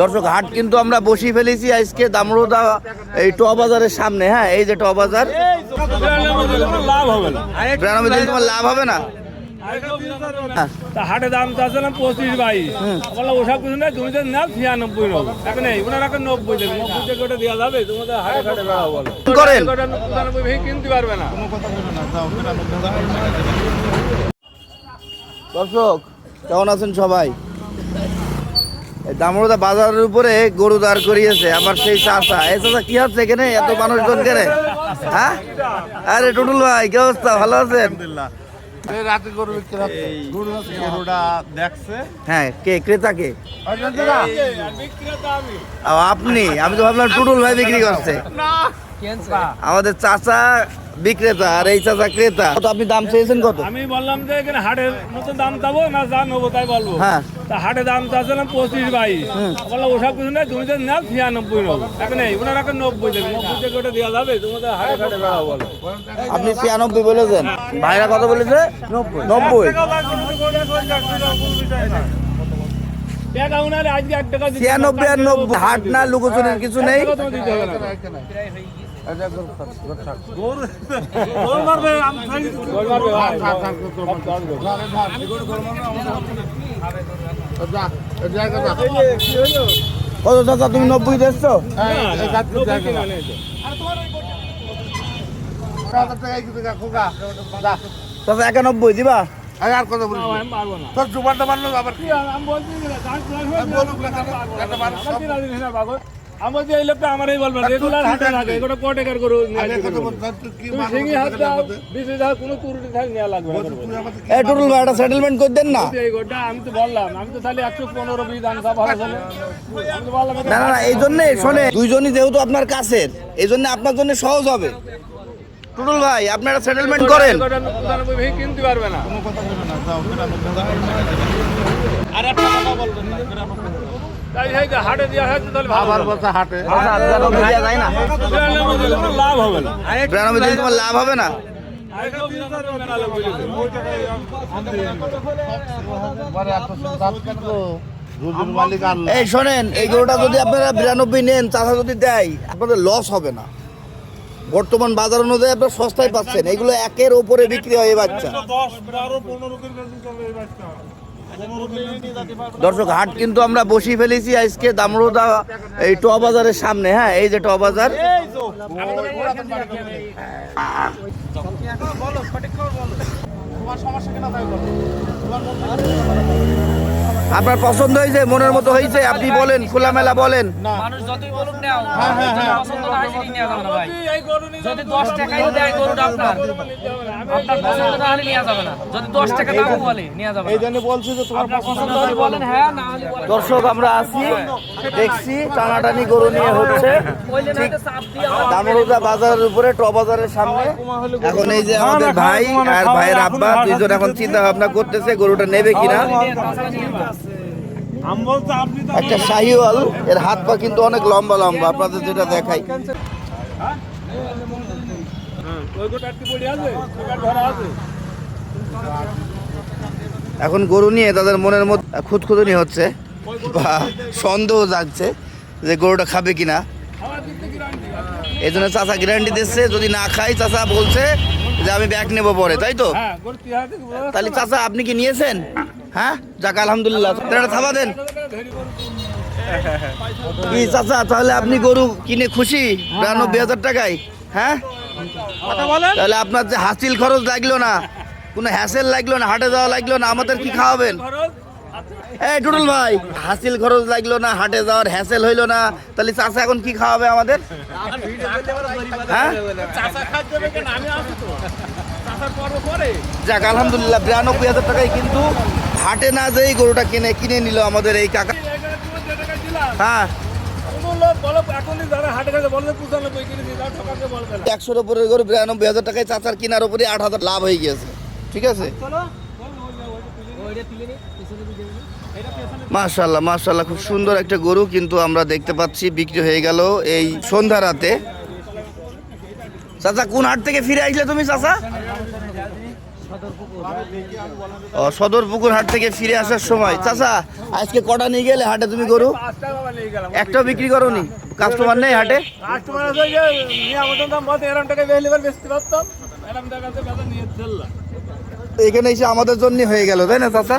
দর্শক হাট কিন্তু আমরা বসিয়ে ফেলেছি আজকে দামরোদা এই ট বাজারের সামনে হ্যাঁ এই যে ট বাজার। লাভ হবে না বিরানব্বই তোমার লাভ হবে না। তা হাটে দাম চাচ্ছিলাম পঁচিশ বাইশ। বললাম ওসব কিছু নেই তুমি যদি নাও ছিয়ানব্বই নেব। এখন নেই ওনার এখন নব্বই দেবে। নব্বই থেকে ওটা দেওয়া যাবে তোমাদের হাটে ঘাটে বেড়াও বলো। করেন? পঁচানব্বই ভেঙে কিনতে পারবে না। দর্শক কেমন আছেন সবাই? দামোদা বাজারের উপরে গরু দাঁড় করিয়েছে আমার সেই চাষা। এই চাষা কি হচ্ছে এখানে? এত মানুষজন কেনে? হ্যাঁ? আরে টুটুল ভাই কি অবস্থা? ভালো আছেন? রাতে গরু বিক্রি হচ্ছে। গরু গরুটা দেখছে। হ্যাঁ কে? ক্রেতা কে? ও, আপনি? আমি তো ভাবলাম টুটুল ভাই বিক্রি করছে। আমাদের চাচা বিক্রেতা আর এই চাচা ক্রেতা। তো আপনি দাম চেয়েছেন কত? আমি বললাম যে এখানে হাটের মতো দাম চাবো না যা নেব তাই বলব। হ্যাঁ। তা হাটে দাম চাচ্ছিলাম পঁচিশ বাইশ। বললাম ওসব কিছু নেই তুমি যদি নাও ছিয়ানব্বই নেব। এখন ওনার এখন নব্বই দেবে। নব্বই থেকে ওটা দেওয়া যাবে তোমাদের হাটে ঘাটে বেড়াও বলো আপনি ছিয়ানব্বই বলেছেন। ভাইরা কত বলেছে? নব্বই। টাকা ছিয়ানব্বই আর নব্বই হাট না লুকোচুরির কিছু নেই। কত চাচা তুমি নব্বই দেখছ নেই একানব্বই দিবা? আর কত বলি না, আমি পারব না। তোর জুবানটা মারলো আবার কি আমি বলছি কি না, গান শোনা শোনা বলুক না। কেন? একটা মানুষ আমার কি রাজি নেই না, পাগল। আমি বলছি এই লোকটা আমারই বলবে রেগুলার হাটে থাকে এগুলো কত গরু। সিঙ্গি হাত দাও বিশ হাজার কোনো তুরুটি থাক নেওয়া লাগবে না তুই আমাদের কি এ টুটুল ভাই একটা সেটেলমেন্ট করে দেন না। এই গোটা আমি তো বললাম আমি তো তাহলে একশো পনেরো বিশ দাম সব ভালো না না না এই জন্যে শোনে দুইজনই যেহেতু আপনার কাছের এই জন্য আপনার জন্য সহজ হবে। টুটুল ভাই আপনারা সেটেলমেন্ট করেন। কিনতে পারবে না। তাই এই যে হাটে দেওয়া হয়েছে তাহলে আবার বলছে হাটে। আচ্ছা, যায় না। মধ্যে কোনো লাভ হবে না। বিরানব্বই দিন তোমার লাভ হবে এই শোনেন এই গরুটা যদি আপনারা বিরানব্বই নেন চাষা যদি দেয় আপনাদের লস হবে না। বর্তমান বাজার অনুযায়ী আপনারা সস্তায় পাচ্ছেন। এগুলো একের ওপরে বিক্রি হয় এই বাচ্চা। দর্শক, হাট কিন্তু আমরা বসি ফেলেছি আজকে দামরোদা, এই ট বাজারের সামনে হ্যাঁ এই যে ট বাজার। আপনার পছন্দ হয়েছে মনের মতো হয়েছে আপনি বলেন খোলামেলা বলেন। মানুষ যতই বলুক নাও পছন্দ না হলে নেওয়া যাবে না ভাই। এই গরু নিয়ে যদি দশ টাকায় দেয় গরুটা আপনার আপনার পছন্দ না হলে নেওয়া যাবে না। যদি দশ টাকা দামও বলে নেওয়া যাবে এই বলছি যে তোমার পছন্দ হলে বলেন হ্যাঁ না হলে বলেন। দর্শক আমরা আছি দেখছি টানাটানি গরু নিয়ে হচ্ছে। দামরোজা বাজারের উপরে ট বাজারের সামনে এখন এই যে আমাদের ভাই আর ভাইয়ের আব্বা। দুইজন এখন চিন্তা ভাবনা করতেছে গরুটা নেবে কিনা। একটা শাহিওয়াল, এর হাত পা কিন্তু অনেক লম্বা লম্বা, আপনাদের যেটা দেখাই। এখন গরু নিয়ে তাদের মনের মধ্যে খুঁতখুতুনি হচ্ছে, বা সন্দেহ জাগছে যে গরুটা খাবে কিনা। এই জন্য চাচা গ্যারান্টি দিচ্ছে, যদি না খাই চাচা বলছে যে আমি ব্যাগ নেব পরে তাই তো? হ্যাঁ তাহলে চাচা আপনি কি নিয়েছেন? হ্যাঁ? যাক আলহামদুলিল্লাহ। একটা থাবা দেন। কি চাচা তাহলে আপনি গরু কিনে খুশি? বিরানব্বই হাজার টাকায় হ্যাঁ? তাহলে আপনার যে হাসিল খরচ লাগল না কোনো হ্যাসেল লাগল না হাটে যাওয়া লাগল না আমাদের কি খাওয়াবেন? এই টুটুল ভাই, হাসিল খরচ লাগল না, হাটে যাওয়ার হ্যাসেল হইল না। তাহলে চাচা এখন কি খাওয়াবে আমাদের? হ্যাঁ? চাষা যাক, আলহামদুলিল্লাহ, বিরানব্বই হাজার টাকায় কিন্তু হাটে না যেই গরুটা কিনে কিনে নিল আমাদের এই কাকা। হ্যাঁ। একশোর উপরে গরু বিরানব্বই হাজার টাকায় চাচার কেনার উপরে আট হাজার লাভ হয়ে গিয়েছে। ঠিক আছে? মাশাল্লাহ মাশাল্লাহ খুব সুন্দর একটা গরু কিন্তু আমরা দেখতে পাচ্ছি, বিক্রি হয়ে গেল এই সন্ধ্যা রাতে। চাচা, কোন হাট থেকে ফিরে আসলে তুমি, চাচা? সদর পুকুর হাট থেকে ফিরে আসার সময়। চাচা, আজকে কটা নিয়ে গেলে হাটে তুমি গরু? একটাও বিক্রি করো নি কাস্টমার নেই হাটে? কাস্টমার এখানে এসে আমাদের জন্য হয়ে গেল তাই না চাচা?